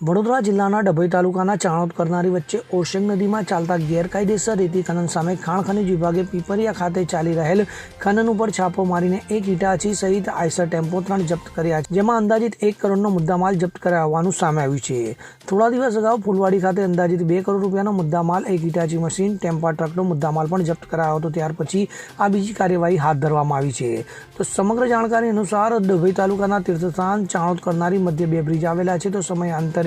વડોદરા જિલ્લાના ડભોઈ તાલુકાના ચાણોદ કરનારી વચ્ચે ઓશેંગ નદીમાં ચાલતા ગેરકાયદેસર રેતી ખનન સામે ખાણ ખનીજ વિભાગે પીપરિયા ખાતે ચાલી રહેલ ખનન ઉપર છાપો મારીને એક ઇટાચી સહિત આઈસર ટેમ્પો ત્રણ જપ્ત કર્યા છે, જેમાં અંદાજિત એક કરોડનો મુદ્દામાલ જપ્ત કરાયા હોવાનું સામે આવ્યું છે. થોડા દિવસ અગાઉ ફૂલવાડી ખાતે અંદાજિત બે કરોડ રૂપિયાનો મુદ્દામાલ એક ઇટાચી મશીન, ટેમ્પા ટ્રકનો મુદ્દામાલ પણ જપ્ત કરાયો હતો, ત્યાર પછી આ બીજી કાર્યવાહી હાથ ધરવામાં આવી છે. તો સમગ્ર જાણકારી અનુસાર ડભોઈ તાલુકાના તીર્થસ્થાન ચાણોદ કરનારી મધ્ય બે બ્રિજ આવેલા છે, તો સમયાંતરે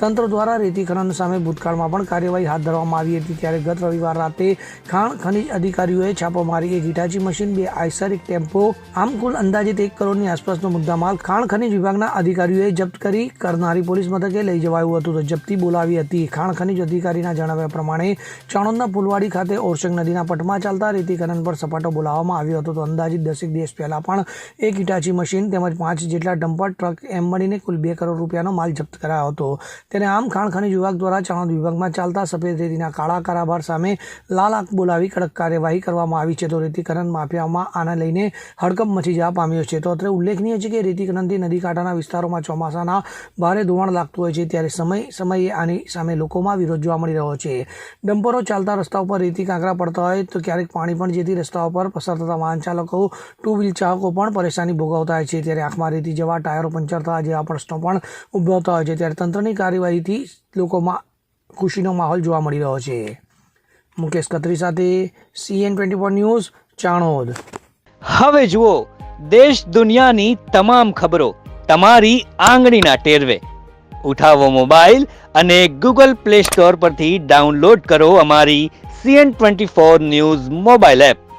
તંત્ર દ્વારા રેતી ખનન સામે ભૂતકાળમાં પણ કાર્યવાહી હાથ ધરવામાં આવી હતી. ત્યારે ગત રવિવાર રાતે ખાણ ખનીજ અધિકારીઓએ છાપો મારી એક હિટાચી મશીન, બે આઈસર એક ટેમ્પો, આમ કુલ અંદાજિત એક કરોડની આસપાસનો મુદ્દામાલ ખાણ ખનીજ વિભાગના અધિકારીઓએ જપ્ત કરી. કરનારી પોલીસ મથકે લઈ જવાયું હતું તો જપ્તી બોલાવી હતી. ખાણ ખનીજ અધિકારીના જણાવ્યા પ્રમાણે ચાણોદના ફુલવાડી ખાતે ઓરસંગ નદીના પટમાં ચાલતા રેતી ખનન પર સપાટો બોલાવવામાં આવ્યો હતો તો અંદાજિત દસેક દિવસ પહેલા પણ એક હિટાચી મશીન તેમજ પાંચ જેટલા ડમ્પર ટ્રક એમ મળીને કુલ બે કરોડ રૂપિયાનો માલ જપ્ત કરાયો હતો. તેને આમ ખાણ ખનીજ વિભાગ દ્વારા ચાણોદ વિભાગમાં ચાલતા સફેદ રેતીના કાળા કારાબાર સામે લાલ આંખ બોલાવી કડક કાર્યવાહી કરવામાં આવી છે. તો રેતીકરણ માફિયામાં આને લઈને હડકંપ મચી જવા પામ્યો છે. તો અત્રે ઉલ્લેખનીય છે કે રેતીકરણથી નદી કાંઠાના વિસ્તારોમાં ચોમાસાના ભારે ધોવાણ લાગતું હોય છે. ત્યારે સમય સમયે આની સામે લોકોમાં વિરોધ જોવા મળી રહ્યો છે. ડમ્પરો ચાલતા રસ્તા ઉપર રેતી કાંકરા પડતા હોય તો ક્યારેક પાણી પણ જેથી રસ્તા ઉપર પસાર થતા વાહન ચાલકો, ટુ વ્હીલ ચાલકો પણ પરેશાની ભોગવતા હોય છે. ત્યારે આંખમાં રેતી જવા ટાયરો પંચર થવા જેવા પ્રશ્નો પણ ઉદ્ભવતા હોય છે. ત્યારે તંત્રની કાર્યવાહીથી લોકોમાં ખુશીનો માહોલ જોવા મળી રહ્યો છે. મુકેશ કત્રી સાથે CN twenty four news, Chanod. હવે જુઓ, દેશ દુનિયાની તમામ ખબરો તમારી આંગળીના ટેરવે. ઉઠાવો મોબાઈલ અને ગૂગલ પ્લે સ્ટોર પરથી ડાઉનલોડ કરો અમારી CN twenty four news mobile app.